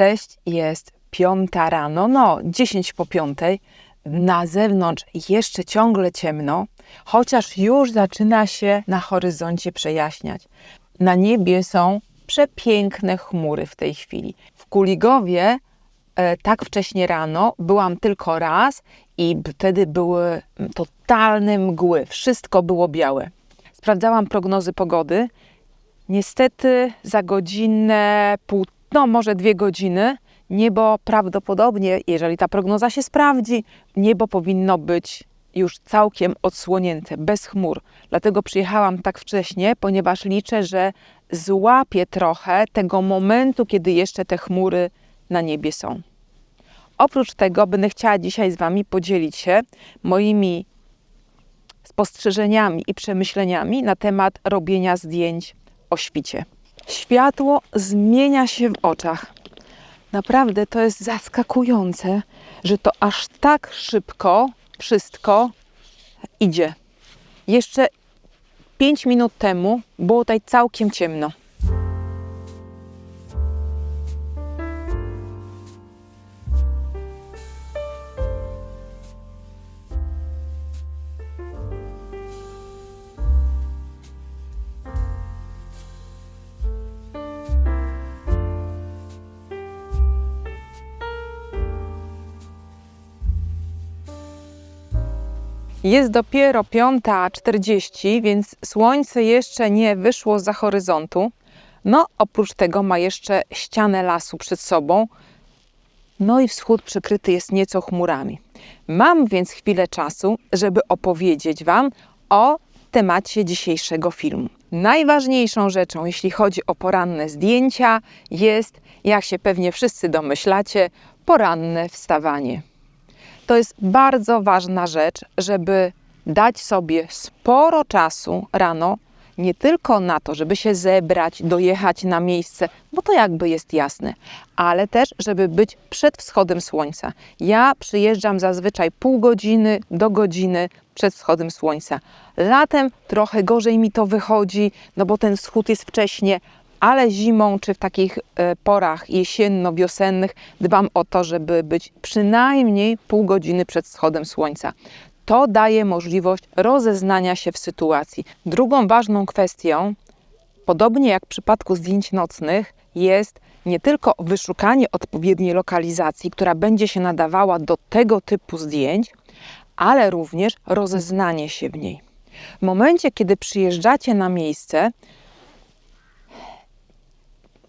Cześć, jest piąta rano, no 10 po piątej. Na zewnątrz jeszcze ciągle ciemno, chociaż już zaczyna się na horyzoncie przejaśniać. Na niebie są przepiękne chmury w tej chwili. W Kuligowie e, tak wcześnie rano byłam tylko raz i wtedy były totalne mgły, wszystko było białe. Sprawdzałam prognozy pogody. Niestety za godzinę, pół, no może dwie godziny, niebo prawdopodobnie, jeżeli ta prognoza się sprawdzi, niebo powinno być już całkiem odsłonięte, bez chmur. Dlatego przyjechałam tak wcześnie, ponieważ liczę, że złapię trochę tego momentu, kiedy jeszcze te chmury na niebie są. Oprócz tego będę chciała dzisiaj z Wami podzielić się moimi spostrzeżeniami i przemyśleniami na temat robienia zdjęć o świcie. Światło zmienia się w oczach. Naprawdę to jest zaskakujące, że to aż tak szybko wszystko idzie. Jeszcze 5 minut temu było tutaj całkiem ciemno. Jest dopiero 5.40, więc słońce jeszcze nie wyszło za horyzontu. No, oprócz tego ma jeszcze ścianę lasu przed sobą. No i wschód przykryty jest nieco chmurami. Mam więc chwilę czasu, żeby opowiedzieć Wam o temacie dzisiejszego filmu. Najważniejszą rzeczą, jeśli chodzi o poranne zdjęcia, jest, jak się pewnie wszyscy domyślacie, poranne wstawanie. To jest bardzo ważna rzecz, żeby dać sobie sporo czasu rano, nie tylko na to, żeby się zebrać, dojechać na miejsce, bo to jakby jest jasne, ale też, żeby być przed wschodem słońca. Ja przyjeżdżam zazwyczaj pół godziny do godziny przed wschodem słońca. Latem trochę gorzej mi to wychodzi, no bo ten wschód jest wcześnie, ale zimą czy w takich e, porach jesienno-wiosennych dbam o to, żeby być przynajmniej pół godziny przed wschodem słońca. To daje możliwość rozeznania się w sytuacji. Drugą ważną kwestią, podobnie jak w przypadku zdjęć nocnych, jest nie tylko wyszukanie odpowiedniej lokalizacji, która będzie się nadawała do tego typu zdjęć, ale również rozeznanie się w niej. W momencie, kiedy przyjeżdżacie na miejsce,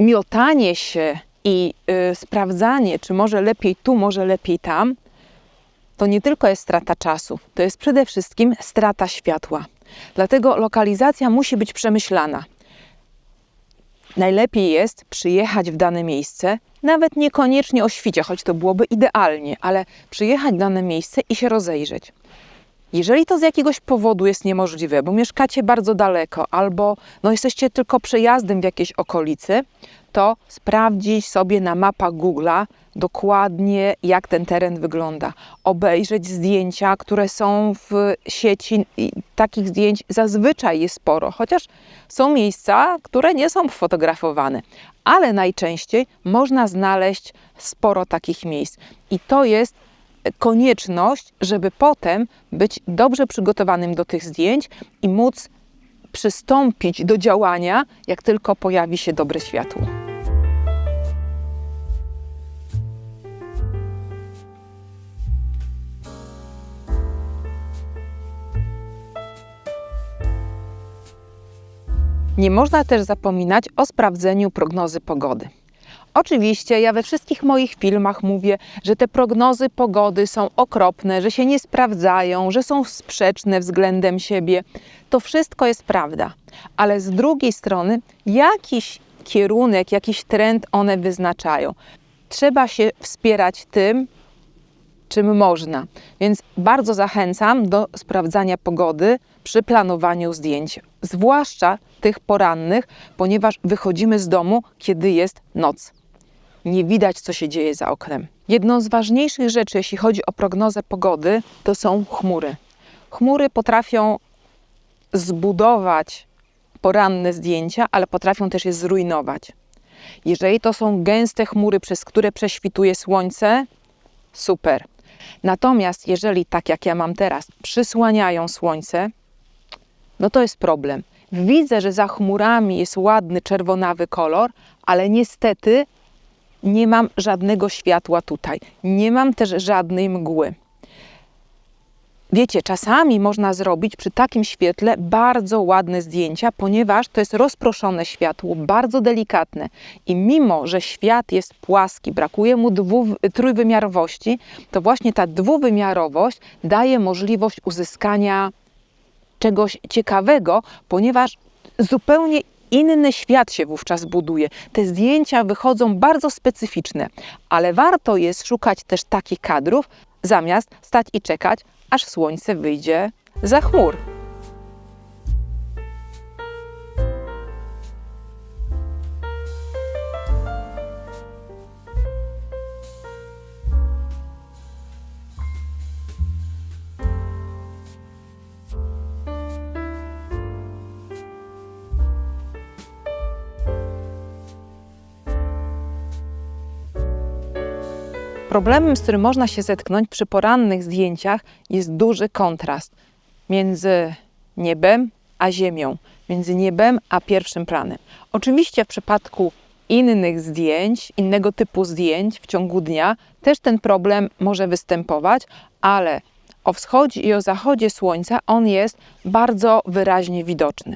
miotanie się i y, sprawdzanie, czy może lepiej tu, może lepiej tam, to nie tylko jest strata czasu, to jest przede wszystkim strata światła. Dlatego lokalizacja musi być przemyślana. Najlepiej jest przyjechać w dane miejsce, nawet niekoniecznie o świcie, choć to byłoby idealnie, ale przyjechać w dane miejsce i się rozejrzeć. Jeżeli to z jakiegoś powodu jest niemożliwe, bo mieszkacie bardzo daleko albo no, jesteście tylko przejazdem w jakiejś okolicy, to sprawdzić sobie na mapach Google'a dokładnie, jak ten teren wygląda. Obejrzeć zdjęcia, które są w sieci. I takich zdjęć zazwyczaj jest sporo, chociaż są miejsca, które nie są fotografowane, ale najczęściej można znaleźć sporo takich miejsc. I to jest konieczność, żeby potem być dobrze przygotowanym do tych zdjęć i móc przystąpić do działania, jak tylko pojawi się dobre światło. Nie można też zapominać o sprawdzeniu prognozy pogody. Oczywiście ja we wszystkich moich filmach mówię, że te prognozy pogody są okropne, że się nie sprawdzają, że są sprzeczne względem siebie. To wszystko jest prawda, ale z drugiej strony jakiś kierunek, jakiś trend one wyznaczają. Trzeba się wspierać tym, czym można. Więc bardzo zachęcam do sprawdzania pogody przy planowaniu zdjęć, zwłaszcza tych porannych, ponieważ wychodzimy z domu, kiedy jest noc nie widać, co się dzieje za oknem. Jedną z ważniejszych rzeczy, jeśli chodzi o prognozę pogody, to są chmury. Chmury potrafią zbudować poranne zdjęcia, ale potrafią też je zrujnować. Jeżeli to są gęste chmury, przez które prześwituje słońce, super. Natomiast jeżeli, tak jak ja mam teraz, przysłaniają słońce, no to jest problem. Widzę, że za chmurami jest ładny czerwonawy kolor, ale niestety nie mam żadnego światła tutaj. Nie mam też żadnej mgły. Wiecie, czasami można zrobić przy takim świetle bardzo ładne zdjęcia, ponieważ to jest rozproszone światło, bardzo delikatne. I mimo, że świat jest płaski, brakuje mu dwu, trójwymiarowości, to właśnie ta dwuwymiarowość daje możliwość uzyskania czegoś ciekawego, ponieważ zupełnie inny świat się wówczas buduje. Te zdjęcia wychodzą bardzo specyficzne, ale warto jest szukać też takich kadrów, zamiast stać i czekać, aż słońce wyjdzie za chmur. Problemem, z którym można się zetknąć przy porannych zdjęciach, jest duży kontrast między niebem a ziemią, między niebem a pierwszym planem. Oczywiście w przypadku innych zdjęć, innego typu zdjęć w ciągu dnia też ten problem może występować, ale o wschodzie i o zachodzie słońca on jest bardzo wyraźnie widoczny.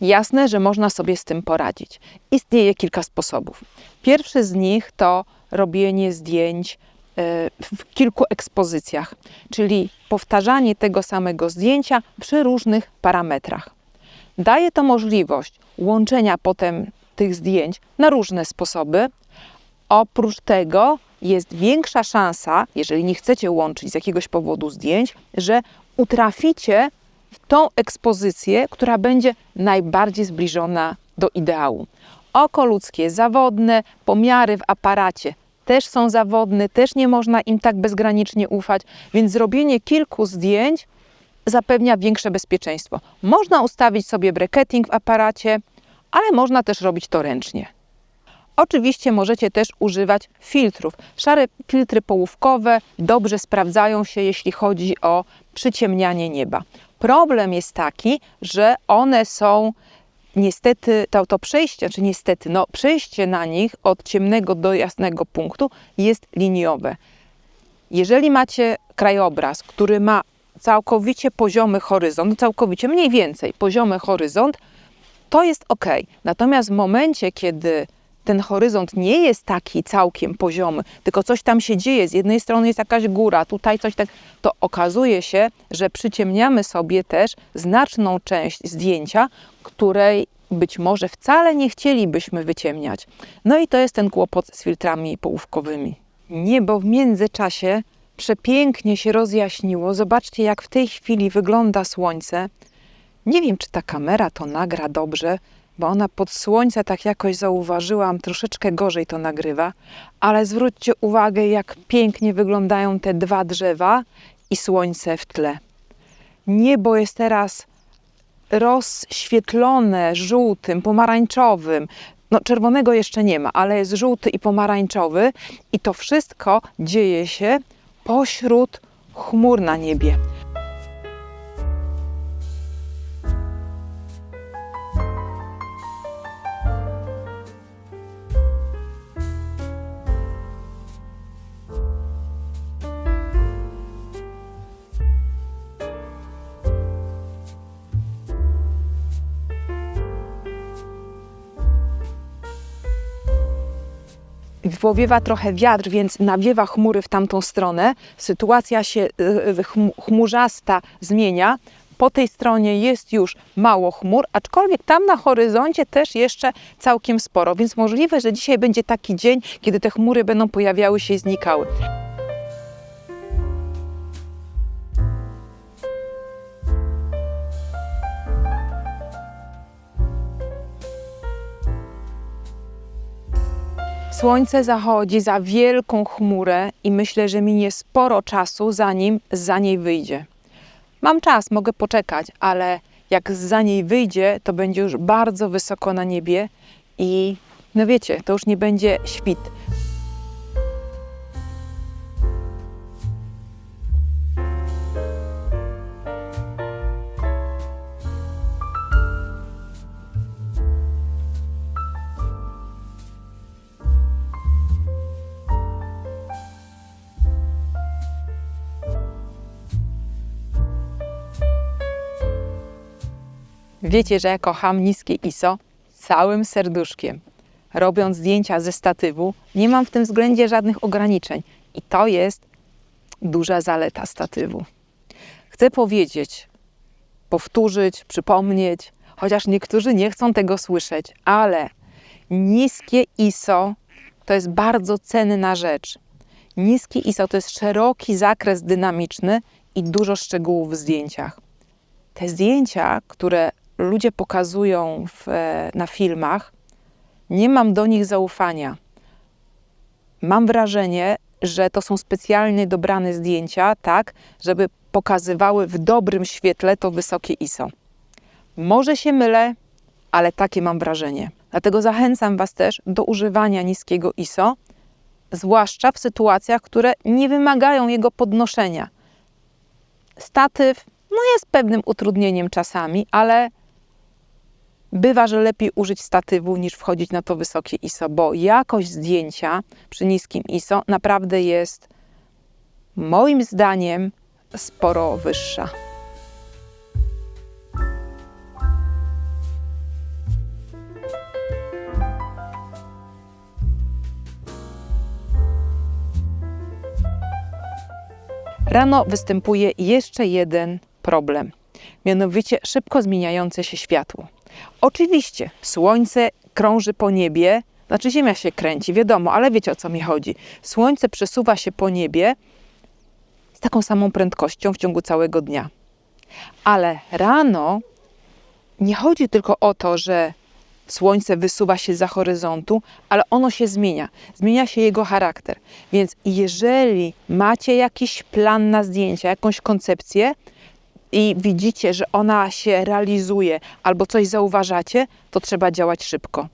Jasne, że można sobie z tym poradzić. Istnieje kilka sposobów. Pierwszy z nich to robienie zdjęć e, w kilku ekspozycjach, czyli powtarzanie tego samego zdjęcia przy różnych parametrach. Daje to możliwość łączenia potem tych zdjęć na różne sposoby. Oprócz tego jest większa szansa, jeżeli nie chcecie łączyć z jakiegoś powodu zdjęć, że utraficie w tą ekspozycję, która będzie najbardziej zbliżona do ideału. Oko ludzkie zawodne, pomiary w aparacie też są zawodne, też nie można im tak bezgranicznie ufać, więc zrobienie kilku zdjęć zapewnia większe bezpieczeństwo. Można ustawić sobie bracketing w aparacie, ale można też robić to ręcznie. Oczywiście możecie też używać filtrów. Szare filtry połówkowe dobrze sprawdzają się, jeśli chodzi o przyciemnianie nieba. Problem jest taki, że one są niestety to, to przejście, czy niestety, no przejście na nich od ciemnego do jasnego punktu jest liniowe. Jeżeli macie krajobraz, który ma całkowicie poziomy horyzont, całkowicie mniej więcej poziomy horyzont, to jest ok. Natomiast w momencie, kiedy ten horyzont nie jest taki całkiem poziomy, tylko coś tam się dzieje, z jednej strony jest jakaś góra, tutaj coś tak, to okazuje się, że przyciemniamy sobie też znaczną część zdjęcia, której być może wcale nie chcielibyśmy wyciemniać. No i to jest ten kłopot z filtrami połówkowymi. Niebo w międzyczasie przepięknie się rozjaśniło. Zobaczcie, jak w tej chwili wygląda słońce. Nie wiem, czy ta kamera to nagra dobrze, bo ona pod słońce, tak jakoś zauważyłam, troszeczkę gorzej to nagrywa, ale zwróćcie uwagę, jak pięknie wyglądają te dwa drzewa i słońce w tle. Niebo jest teraz rozświetlone żółtym, pomarańczowym. No, czerwonego jeszcze nie ma, ale jest żółty i pomarańczowy, i to wszystko dzieje się pośród chmur na niebie. Powiewa trochę wiatr, więc nawiewa chmury w tamtą stronę. Sytuacja się y, y, chmurzasta zmienia. Po tej stronie jest już mało chmur, aczkolwiek tam na horyzoncie też jeszcze całkiem sporo, więc możliwe, że dzisiaj będzie taki dzień, kiedy te chmury będą pojawiały się i znikały. Słońce zachodzi za wielką chmurę i myślę, że minie sporo czasu, zanim za niej wyjdzie. Mam czas, mogę poczekać, ale jak za niej wyjdzie, to będzie już bardzo wysoko na niebie i no wiecie, to już nie będzie świt. Wiecie, że ja kocham niskie ISO całym serduszkiem. Robiąc zdjęcia ze statywu, nie mam w tym względzie żadnych ograniczeń. I to jest duża zaleta statywu. Chcę powiedzieć, powtórzyć, przypomnieć, chociaż niektórzy nie chcą tego słyszeć, ale niskie ISO to jest bardzo cenna rzecz. Niskie ISO to jest szeroki zakres dynamiczny i dużo szczegółów w zdjęciach. Te zdjęcia, które ludzie pokazują w, e, na filmach, nie mam do nich zaufania. Mam wrażenie, że to są specjalnie dobrane zdjęcia, tak, żeby pokazywały w dobrym świetle to wysokie ISO. Może się mylę, ale takie mam wrażenie. Dlatego zachęcam Was też do używania niskiego ISO, zwłaszcza w sytuacjach, które nie wymagają jego podnoszenia. Statyw no jest pewnym utrudnieniem czasami, ale bywa, że lepiej użyć statywu niż wchodzić na to wysokie ISO, bo jakość zdjęcia przy niskim ISO naprawdę jest moim zdaniem sporo wyższa. Rano występuje jeszcze jeden problem, mianowicie szybko zmieniające się światło. Oczywiście słońce krąży po niebie, znaczy Ziemia się kręci, wiadomo, ale wiecie o co mi chodzi. Słońce przesuwa się po niebie z taką samą prędkością w ciągu całego dnia. Ale rano nie chodzi tylko o to, że słońce wysuwa się za horyzontu, ale ono się zmienia. Zmienia się jego charakter. Więc jeżeli macie jakiś plan na zdjęcia, jakąś koncepcję, i widzicie, że ona się realizuje albo coś zauważacie, to trzeba działać szybko.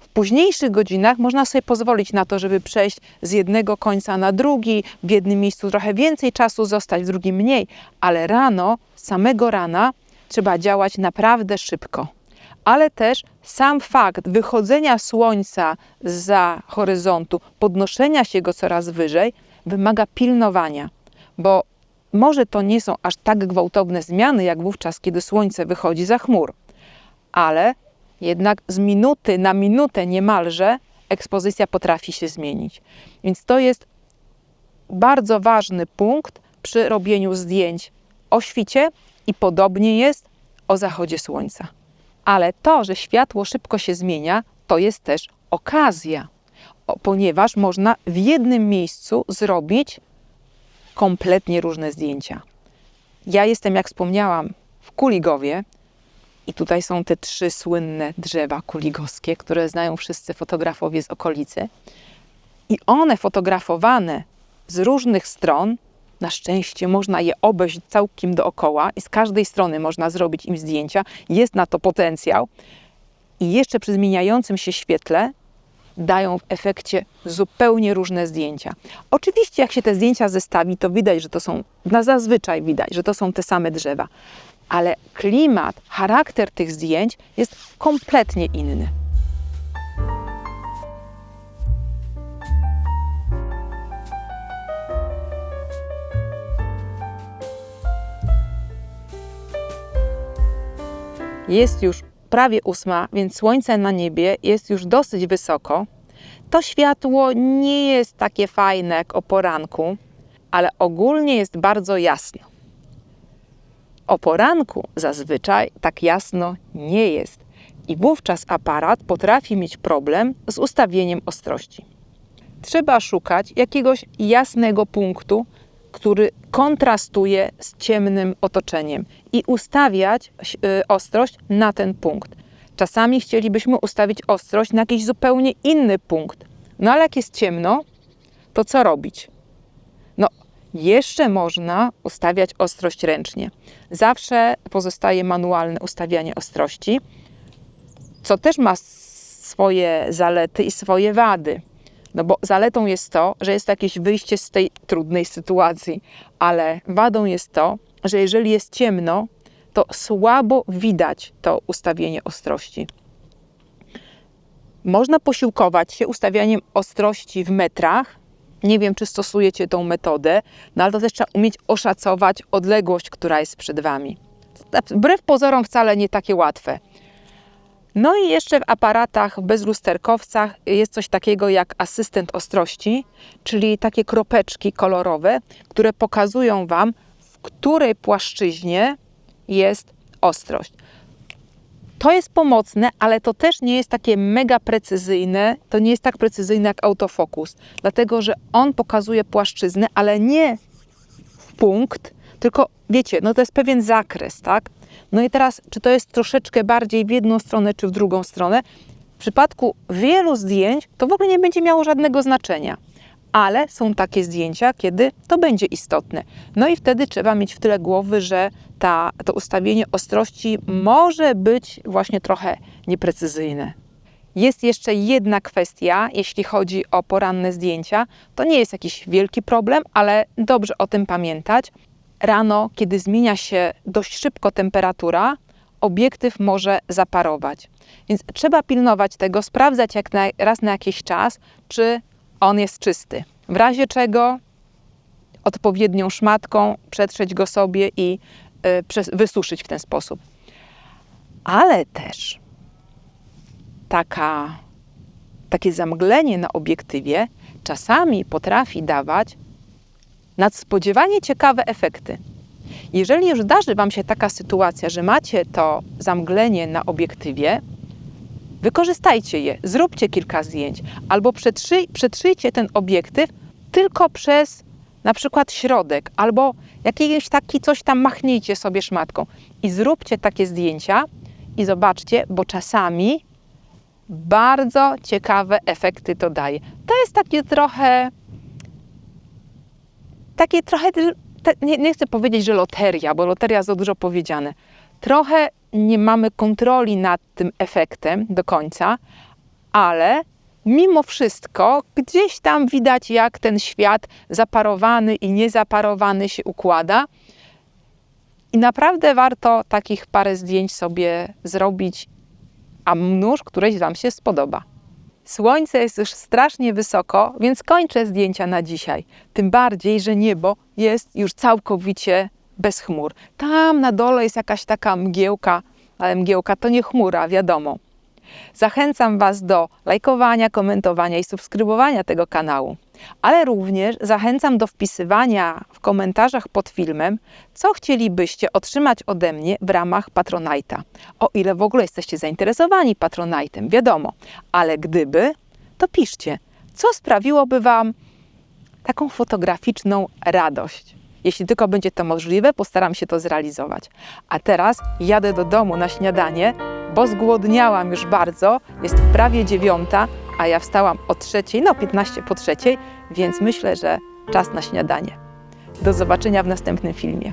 W późniejszych godzinach można sobie pozwolić na to, żeby przejść z jednego końca na drugi, w jednym miejscu trochę więcej czasu zostać, w drugim mniej, ale rano, samego rana, trzeba działać naprawdę szybko. Ale też sam fakt wychodzenia słońca za horyzontu, podnoszenia się go coraz wyżej, wymaga pilnowania, bo może to nie są aż tak gwałtowne zmiany, jak wówczas, kiedy słońce wychodzi za chmur, ale jednak z minuty na minutę niemalże ekspozycja potrafi się zmienić. Więc to jest bardzo ważny punkt przy robieniu zdjęć o świcie i podobnie jest o zachodzie słońca. Ale to, że światło szybko się zmienia, to jest też okazja, ponieważ można w jednym miejscu zrobić kompletnie różne zdjęcia. Ja jestem, jak wspomniałam, w Kuligowie i tutaj są te trzy słynne drzewa kuligowskie, które znają wszyscy fotografowie z okolicy. I one fotografowane z różnych stron, na szczęście można je obejść całkiem dookoła i z każdej strony można zrobić im zdjęcia. Jest na to potencjał. I jeszcze przy zmieniającym się świetle dają w efekcie zupełnie różne zdjęcia. Oczywiście, jak się te zdjęcia zestawi, to widać, że to są, na zazwyczaj widać, że to są te same drzewa, ale klimat, charakter tych zdjęć jest kompletnie inny. Jest już prawie ósma, więc słońce na niebie jest już dosyć wysoko. To światło nie jest takie fajne jak o poranku, ale ogólnie jest bardzo jasno. O poranku zazwyczaj tak jasno nie jest i wówczas aparat potrafi mieć problem z ustawieniem ostrości. Trzeba szukać jakiegoś jasnego punktu, który kontrastuje z ciemnym otoczeniem i ustawiać y, ostrość na ten punkt. Czasami chcielibyśmy ustawić ostrość na jakiś zupełnie inny punkt. No ale jak jest ciemno, to co robić? No, jeszcze można ustawiać ostrość ręcznie. Zawsze pozostaje manualne ustawianie ostrości, co też ma swoje zalety i swoje wady. No bo zaletą jest to, że jest jakieś wyjście z tej trudnej sytuacji, ale wadą jest to, że jeżeli jest ciemno, to słabo widać to ustawienie ostrości. Można posiłkować się ustawianiem ostrości w metrach. Nie wiem, czy stosujecie tą metodę, no ale to też trzeba umieć oszacować odległość, która jest przed Wami. Wbrew pozorom wcale nie takie łatwe. No i jeszcze w aparatach bezlusterkowcach jest coś takiego jak asystent ostrości, czyli takie kropeczki kolorowe, które pokazują Wam, w której płaszczyźnie jest ostrość. To jest pomocne, ale to też nie jest takie mega precyzyjne. To nie jest tak precyzyjne jak autofokus, dlatego że on pokazuje płaszczyznę, ale nie w punkt, tylko wiecie, no to jest pewien zakres, tak? No i teraz, czy to jest troszeczkę bardziej w jedną stronę, czy w drugą stronę? W przypadku wielu zdjęć to w ogóle nie będzie miało żadnego znaczenia. Ale są takie zdjęcia, kiedy to będzie istotne. No i wtedy trzeba mieć w tyle głowy, że ta, to ustawienie ostrości może być właśnie trochę nieprecyzyjne. Jest jeszcze jedna kwestia, jeśli chodzi o poranne zdjęcia. To nie jest jakiś wielki problem, ale dobrze o tym pamiętać rano, kiedy zmienia się dość szybko temperatura, obiektyw może zaparować. Więc trzeba pilnować tego, sprawdzać jak na, raz na jakiś czas, czy on jest czysty. W razie czego odpowiednią szmatką przetrzeć go sobie i y, wysuszyć w ten sposób. Ale też taka, takie zamglenie na obiektywie czasami potrafi dawać nadspodziewanie ciekawe efekty. Jeżeli już zdarzy Wam się taka sytuacja, że macie to zamglenie na obiektywie, wykorzystajcie je, zróbcie kilka zdjęć albo przetrzyj, przetrzyjcie ten obiektyw tylko przez na przykład środek albo jakiś taki coś tam machnijcie sobie szmatką i zróbcie takie zdjęcia i zobaczcie, bo czasami bardzo ciekawe efekty to daje. To jest takie trochę takie trochę, nie, nie chcę powiedzieć, że loteria, bo loteria za dużo powiedziane. Trochę nie mamy kontroli nad tym efektem do końca, ale mimo wszystko gdzieś tam widać, jak ten świat zaparowany i niezaparowany się układa. I naprawdę warto takich parę zdjęć sobie zrobić, a mnóż któreś Wam się spodoba. Słońce jest już strasznie wysoko, więc kończę zdjęcia na dzisiaj. Tym bardziej, że niebo jest już całkowicie bez chmur. Tam na dole jest jakaś taka mgiełka, ale mgiełka to nie chmura, wiadomo. Zachęcam Was do lajkowania, komentowania i subskrybowania tego kanału, ale również zachęcam do wpisywania w komentarzach pod filmem, co chcielibyście otrzymać ode mnie w ramach Patronite'a. O ile w ogóle jesteście zainteresowani Patronite'em, wiadomo, ale gdyby, to piszcie, co sprawiłoby Wam taką fotograficzną radość. Jeśli tylko będzie to możliwe, postaram się to zrealizować. A teraz jadę do domu na śniadanie bo zgłodniałam już bardzo. Jest prawie dziewiąta, a ja wstałam o trzeciej, no 15 po trzeciej, więc myślę, że czas na śniadanie. Do zobaczenia w następnym filmie.